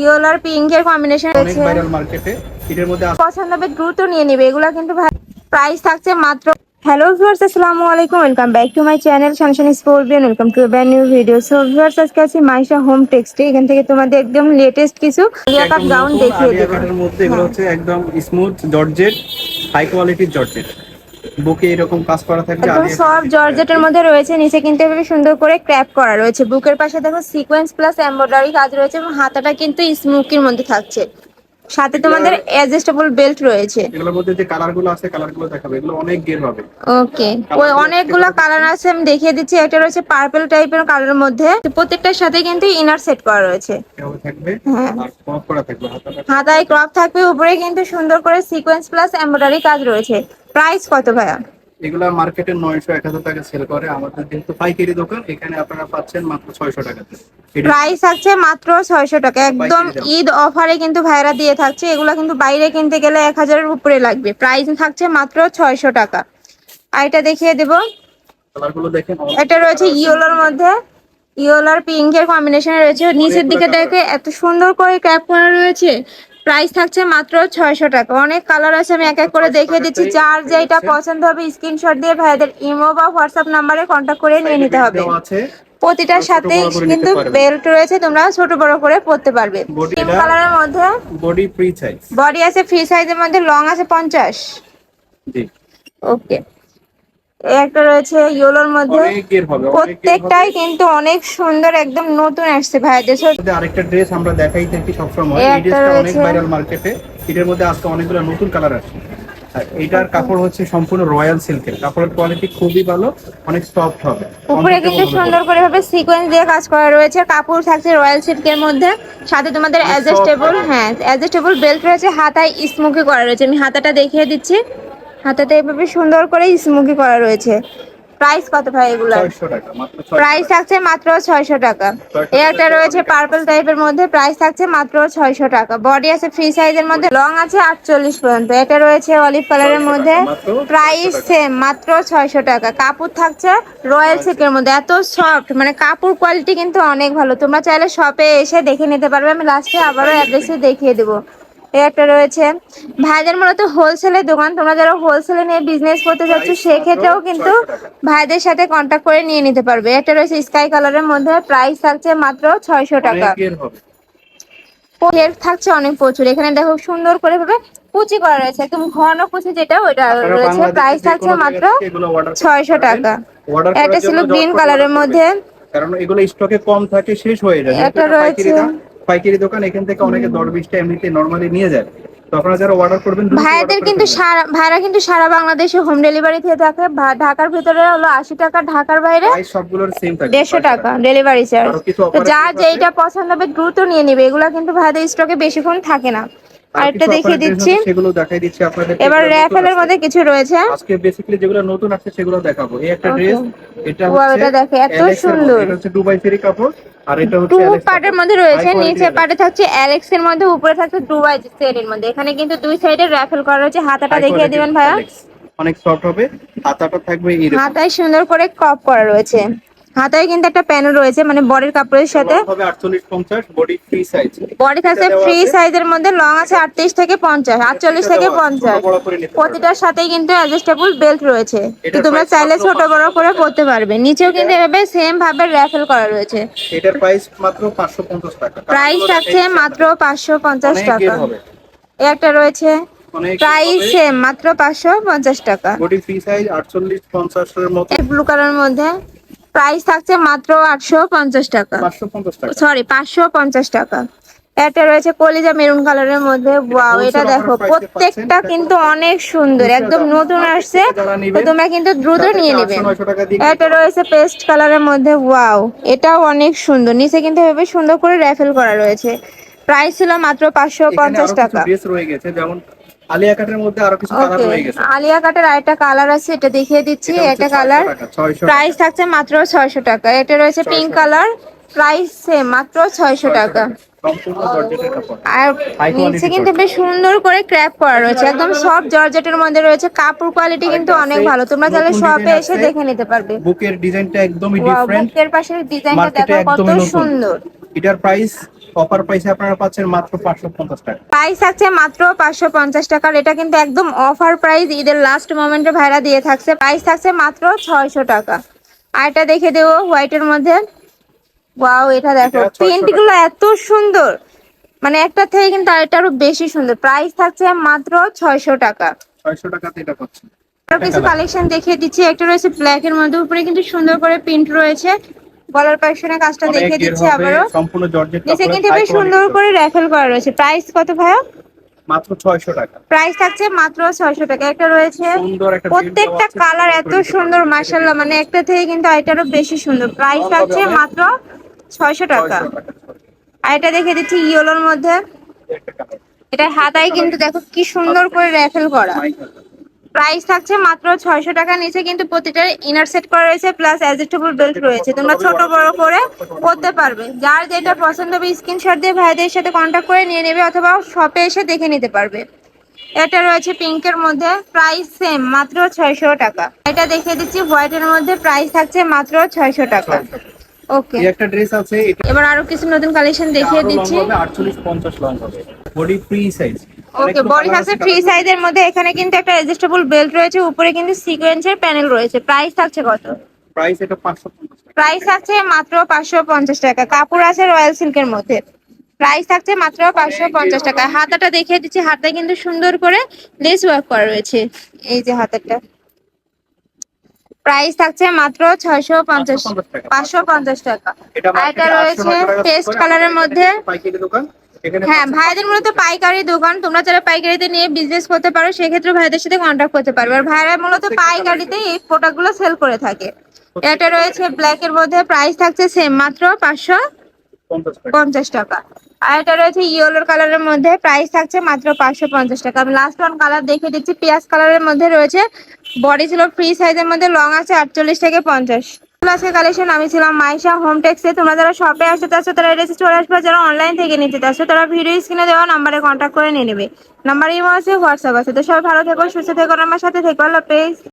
Yellow pink এর combination রয়েছে। Viral মার্কেটে এটার মধ্যে পছন্দ হবে দ্রুত নিয়ে নেবে। এগুলা কিন্তু প্রাইস থাকছে মাত্র হ্যালো ভিউয়ার্স আসসালামু আলাইকুম। Welcome back to my channel শানশানি স্পোর্টবিয়ান ওয়েলকাম টু ব্যান নিউ ভিডিও সো ভিউয়ার্স আজকে আছি মাইশা হোম টেক্সটে এখান থেকে তোমাদের একদম লেটেস্ট কিছু লিয়া কাট গাউন দেখিয়ে দেবো। মধ্যে। এগুলো হ্যাঁ। হচ্ছে একদম স্মুথ জর্জেট হাই কোয়ালিটির জর্জেট। বুকে এরকম কাজ করা থাকবে একদম সব জর্জেটের মধ্যে রয়েছে নিচে কিন্তু এভাবে সুন্দর করে ক্র্যাপ করা রয়েছে। বুকের পাশে দেখো সিকোয়েন্স প্লাস এমব্রয়ডারি কাজ রয়েছে এবং হাতাটা কিন্তু স্মোকির মধ্যে থাকছে। সাথে তোমাদের অ্যাডজাস্টেবল বেল্ট রয়েছে। এগুলোর মধ্যে যে কালারগুলো আছে কালারগুলো দেখাবে। এগুলো অনেক গেম হবে। ওকে ওই অনেকগুলো কালার আছে আমি দেখিয়ে দিচ্ছি। একটা রয়েছে পার্পল টাইপের কালারের মধ্যে। প্রত্যেকটার সাথে কিন্তু ইনার সেট করা রয়েছে। থাকবে। হ্যাঁ। আর কম করা থাকবে। হাতায় ক্রপ থাকবে। উপরে কিন্তু সুন্দর করে সিকোয়েন্স প্লাস এমব্রয়ডারি কাজ রয়েছে। প্রাইস কত ভাইয়া? এগুলা মার্কেটে নয়শো এক হাজার টাকা সেল করে। আমাদের যেহেতু পাইকারি দোকান এখানে আপনারা পাচ্ছেন মাত্র ছয়শো টাকাতে প্রাইস থাকছে মাত্র ছয়শো টাকা। একদম ঈদ অফারে কিন্তু ভাইরা দিয়ে থাকছে। এগুলো কিন্তু বাইরে কিনতে গেলে এক হাজারের উপরে লাগবে। প্রাইস থাকছে মাত্র ছয়শো টাকা। আর এটা দেখিয়ে দেবো। এটা রয়েছে ইয়েলোর মধ্যে। ইয়েলোর পিঙ্ক এর কম্বিনেশন রয়েছে। নিচের দিকে দেখে এত সুন্দর করে ক্যাপ করা রয়েছে। প্রাইস থাকছে মাত্র ছয়শো টাকা। অনেক কালার আছে আমি এক এক করে দেখিয়ে দিচ্ছি। যার যেটা পছন্দ হবে স্ক্রিনশট দিয়ে ভাইদের ইমো বা হোয়াটসঅ্যাপ নাম্বারে কন্ট্যাক্ট করে নিয়ে নিতে হবে। প্রতিটার সাথে কিন্তু বেল্ট রয়েছে তোমরা ছোট বড় করে পরতে পারবে। পিঙ্ক কালারের মধ্যে বডি ফ্রি সাইজ বডি আছে ফ্রি সাইজের মধ্যে লং আছে পঞ্চাশ। জি। ওকে একটা রয়েছে ইয়েলোর মধ্যে। প্রত্যেকটাই কিন্তু অনেক সুন্দর একদম নতুন আসছে ভাইদের। আরেকটা ড্রেস আমরা দেখাই থাকি সবসময়। এই ড্রেসটা অনেক ভাইরাল মার্কেটে এটার মধ্যে আজকে অনেকগুলো নতুন কালার আসছে। এটার কাপড় হচ্ছে সম্পূর্ণ রয়্যাল সিল্কের কাপড়ের কোয়ালিটি খুবই ভালো অনেক সফট হবে। উপরে কিন্তু সুন্দর করে ভাবে সিকোয়েন্স দিয়ে কাজ করা রয়েছে। কাপড় থাকছে রয়্যাল সিল্কের মধ্যে। সাথে তোমাদের অ্যাডজাস্টেবল। হ্যাঁ অ্যাডজাস্টেবল বেল্ট রয়েছে। হাতায় স্মোকি করা রয়েছে। আমি হাতাটা দেখিয়ে দিচ্ছি। হাতাটা এভাবে সুন্দর করে স্মুকি করা রয়েছে। প্রাইস কত ভাই এগুলা? 600 টাকা মাত্র 600 প্রাইস থাকছে মাত্র ছয়শো টাকা। এই একটা রয়েছে পার্পল টাইপের মধ্যে প্রাইস থাকছে মাত্র ছয়শো টাকা। বডি আছে ফ্রি সাইজের মধ্যে লং আছে আটচল্লিশ পর্যন্ত। এটা রয়েছে অলিভ কালারের 600 মধ্যে প্রাইস সেম মাত্র ছয়শো টাকা। কাপড় থাকছে রয়্যাল সিল্কের মধ্যে এত সফট মানে কাপড় কোয়ালিটি কিন্তু অনেক ভালো। তোমরা চাইলে শপে এসে দেখে নিতে পারবে আমি লাস্টে আবারও অ্যাড্রেসে দেখিয়ে দেবো। একটা রয়েছে। ভাইদের মূলত হোলসেলের দোকান। তোমরা যারা হোলসেলে নিয়ে বিজনেস করতে চাচ্ছ সেক্ষেত্রেও কিন্তু ভাইদের সাথে কন্ট্যাক্ট করে নিয়ে নিতে পারবে। একটা রয়েছে স্কাই কালারের মধ্যে। প্রাইস থাকছে মাত্র ছয়শো টাকা। থাকছে অনেক প্রচুর। এখানে দেখো সুন্দর করে ভাবে কুচি করা রয়েছে। একদম ঘন কুচি যেটা ওইটা রয়েছে। প্রাইস থাকছে মাত্র ছয়শো টাকা। একটা ছিল গ্রিন কালারের মধ্যে। কারণ এগুলো স্টকে কম থাকে শেষ হয়ে যায়। একটা এটা রয়েছে। পাইকারি দোকান এখান থেকে অনেকে দশ বিশটা এমনিতে নর্মালি নিয়ে যায়। তখন যারা অর্ডার করবেন ভাইয়াদের কিন্তু সারা ভাইরা কিন্তু সারা বাংলাদেশে হোম ডেলিভারি থেকে থাকে। ঢাকার ভিতরে হলো আশি টাকা ঢাকার বাইরে সবগুলোর সেম থাকে দেড়শো টাকা ডেলিভারি চার্জ যা যেইটা পছন্দ হবে দ্রুত নিয়ে নেবে। এগুলা কিন্তু ভাইদের স্টকে বেশিক্ষণ থাকে না। আরেকটা দেখিয়ে দিচ্ছি। সেগুলো দেখাই দিচ্ছি আপনাদের এবার র্যাফেলের মধ্যে কিছু রয়েছে। আজকে বেসিক্যালি যেগুলো নতুন আসছে সেগুলো দেখাবো। এই একটা ড্রেস এটা হচ্ছে এটা দেখো, এত সুন্দর। এটা হচ্ছে দুবাই ফেরি কাপড় আর এটা হচ্ছে টু পার্টের মধ্যে রয়েছে নিচে পার্টে থাকছে অ্যালেক্স এর মধ্যে উপরে থাকছে দুবাই সেটের মধ্যে। এখানে কিন্তু দুই সাইডে র্যাফেল করা রয়েছে। হাতাটা দেখিয়ে দিবেন ভাইয়া। অনেক সফট হবে। হাতাটা থাকবে এরকম হাতায় সুন্দর করে কপ করা রয়েছে। হাতায় কিন্তু একটা প্যানেল রয়েছে মানে বডির কাপড়ের সাথে। লং হবে 48 50 বডি থাকছে ফ্রি সাইজের মধ্যে লং আছে আটত্রিশ থেকে পঞ্চাশ আটচল্লিশ থেকে পঞ্চাশ। প্রতিটার সাথেই কিন্তু অ্যাডজাস্টেবল বেল্ট রয়েছে। তো তোমরা চাইলে ছোট বড় করে পরতে পারবে। নিচেও কিন্তু এভাবে সেম ভাবে র্যাফেল করা রয়েছে। এটার প্রাইস মাত্র 550 টাকা। প্রাইস থাকছে মাত্র পাঁচশো পঞ্চাশ অনেক টাকা। একটা রয়েছে। প্রাইস সেম মাত্র পাঁচশো পঞ্চাশ টাকা। বডি ফ্রি সাইজ 48 50 এর মতো। এই ব্লু কালার মধ্যে। প্রাইস থাকছে মাত্র আটশো পঞ্চাশ টাকা। সরি পাঁচশো পঞ্চাশ টাকা। এটা রয়েছে কলিজা মেরুন কালারের মধ্যে। ওয়াও এটা দেখো প্রত্যেকটা কিন্তু অনেক সুন্দর একদম নতুন আসছে তোমরা কিন্তু দ্রুত নিয়ে নেবে। 900 টাকা দিয়ে এটা রয়েছে পেস্ট কালারের মধ্যে। ওয়াও এটাও অনেক সুন্দর। নিচে কিন্তু এভাবে সুন্দর করে র্যাফেল করা রয়েছে। প্রাইস ছিল মাত্র পাঁচশো পঞ্চাশ টাকা। রয়ে গেছে যেমন আলিয়া কাটের মধ্যে আরও কিছু কালার রয়ে গেছে। আলিয়া কাটের আরেকটা কালার আছে এটা দেখিয়ে দিচ্ছি। এটা 600 কালার প্রাইস থাকছে মাত্র ছয়শো টাকা। এটা রয়েছে পিঙ্ক কালার প্রাইস সেম মাত্র ছয়শো টাকা। আর নিচে কিন্তু বেশ সুন্দর করে ক্র্যাপ করা রয়েছে। একদম সফট জর্জেটের মধ্যে রয়েছে। কাপড় কোয়ালিটি কিন্তু অনেক ভালো। তোমরা চাইলে শপে এসে দেখে নিতে পারবে। বুকের ডিজাইনটা একদমই ডিফারেন্ট বুকের পাশের ডিজাইনটা দেখো কত সুন্দর। এটার প্রাইস অফার প্রাইসে আপনারা পাচ্ছেন মাত্র পাঁচশো পঞ্চাশ টাকা। প্রাইস থাকছে মাত্র পাঁচশো পঞ্চাশ টাকার এটা কিন্তু একদম অফার প্রাইস। ঈদের লাস্ট মোমেন্টে ভাইরা দিয়ে থাকছে। প্রাইস থাকছে মাত্র ছয়শো টাকা। আর এটা দেখে দেবো হোয়াইটের মধ্যে। ওয়াও এটা দেখো এটা 600 প্রিন্টগুলো এত সুন্দর। মানে একটা থেকে কিন্তু আরেকটা আরও বেশি সুন্দর। প্রাইস থাকছে মাত্র ছয়শো টাকা। ছয়শো টাকাতে এটা পাচ্ছেন। আরও কিছু কালেকশন দেখিয়ে দিচ্ছি। একটা রয়েছে ব্ল্যাক এর মধ্যে। উপরে কিন্তু সুন্দর করে প্রিন্ট রয়েছে। গলার পাশনে কাজটা দেখিয়ে দিচ্ছি আবারও। সম্পূর্ণ জর্জেট নিচে কিন্তু বেশ সুন্দর করে র্যাফেল করা রয়েছে। প্রাইস কত ভাইয়া? মাত্র ছয়শো টাকা। প্রাইস থাকছে মাত্র ছয়শো টাকা। একটা রয়েছে প্রত্যেকটা কালার এত সুন্দর মার্শাল্লাহ মানে একটা থেকে কিন্তু আইটারও বেশি সুন্দর। প্রাইস থাকছে মাত্র ছয়শো টাকা। আর এটা দেখে দিচ্ছি ইয়েলোর মধ্যে। এটা হাতায় কিন্তু দেখো কি সুন্দর করে র্যাফেল করা। প্রাইস থাকছে মাত্র ছয়শো টাকা নিচে, কিন্তু প্রতিটা ইনার সেট করা রয়েছে প্লাস অ্যাডজাস্টেবল বেল্ট রয়েছে। তোমরা ছোট, বড় করে করতে পারবে। যার যেটা পছন্দ হবে স্ক্রিনশট দিয়ে ভাইদের সাথে কন্ট্যাক্ট করে নিয়ে নেবে, অথবা শপে এসে দেখে নিতে পারবে। এটা রয়েছে পিঙ্কের মধ্যে প্রাইস সেম মাত্র ছয়শো টাকা। এটা দেখে দিচ্ছি হোয়াইটের মধ্যে প্রাইস থাকছে মাত্র ছয়শো টাকা। ওকে এই একটা ড্রেস আছে এবার আরও কিছু নতুন কালেকশন দেখিয়ে দিচ্ছি। হবে 48 50 লং হবে body free size okay body থাকছে ফ্রি সাইজের মধ্যে এখানে কিন্তু একটা অ্যাডজাস্টেবল বেল্ট রয়েছে উপরে কিন্তু সিকোয়েন্সের প্যানেল রয়েছে। প্রাইস থাকছে কত? প্রাইস এটা 550 প্রাইস থাকছে মাত্র পাঁচশো পঞ্চাশ টাকা। কাপড় আছে রয়্যাল সিল্কের মধ্যে। প্রাইস থাকছে মাত্র পাঁচশো পঞ্চাশ টাকা। হাতাটা দেখিয়ে দিচ্ছি। হাতে কিন্তু সুন্দর করে লেস ওয়ার্ক করা রয়েছে। এই যে হাতাটা। প্রাইস থাকছে মাত্র ছয়শো পঞ্চাশ পাঁচশো পঞ্চাশ টাকা। এটা আর এটা রয়েছে পেস্ট কালারের মধ্যে। হ্যাঁ ভাইদের মূলত পাইকারি দোকান। তোমরা যারা পাইকারিতে নিয়ে বিজনেস করতে পারো সেক্ষেত্রে ভাইদের সাথে কন্ট্যাক্ট করতে পারবে। আর ভাইরা মূলত পাইকারিতে এই প্রোডাক্টগুলো সেল করে থাকে। এটা রয়েছে ব্ল্যাক এর মধ্যে। প্রাইস থাকছে সেম মাত্র পাঁচশো 50 টাকা পঞ্চাশ টাকা। আর এটা রয়েছে ইয়েলোর কালারের মধ্যে। প্রাইস থাকছে মাত্র পাঁচশো পঞ্চাশ টাকা। আমি লাস্ট ওয়ান কালার দেখে দিচ্ছি। পেঁয়াজ কালারের মধ্যে রয়েছে বডি ছিল ফ্রি সাইজের মধ্যে লং আছে আটচল্লিশ থেকে পঞ্চাশ। আজকে কালেকশন আমি ছিলাম মাইশা হোম টেক্সে তোমরা যারা শপে আসতে চাচ্ছ, তারা এড্রেসে চলে আসবে। যারা অনলাইন থেকে নিতে চাচ্ছ, তারা ভিডিও স্ক্রিনে দেওয়া নাম্বারে কন্ট্যাক্ট করে নিয়ে নেবে। নাম্বার ইমো আছে হোয়াটসঅ্যাপ আছে। তো সবাই ভালো থেকো, সুস্থ থেকো আমার সাথে থেকো। আল্লাহ হাফেজ।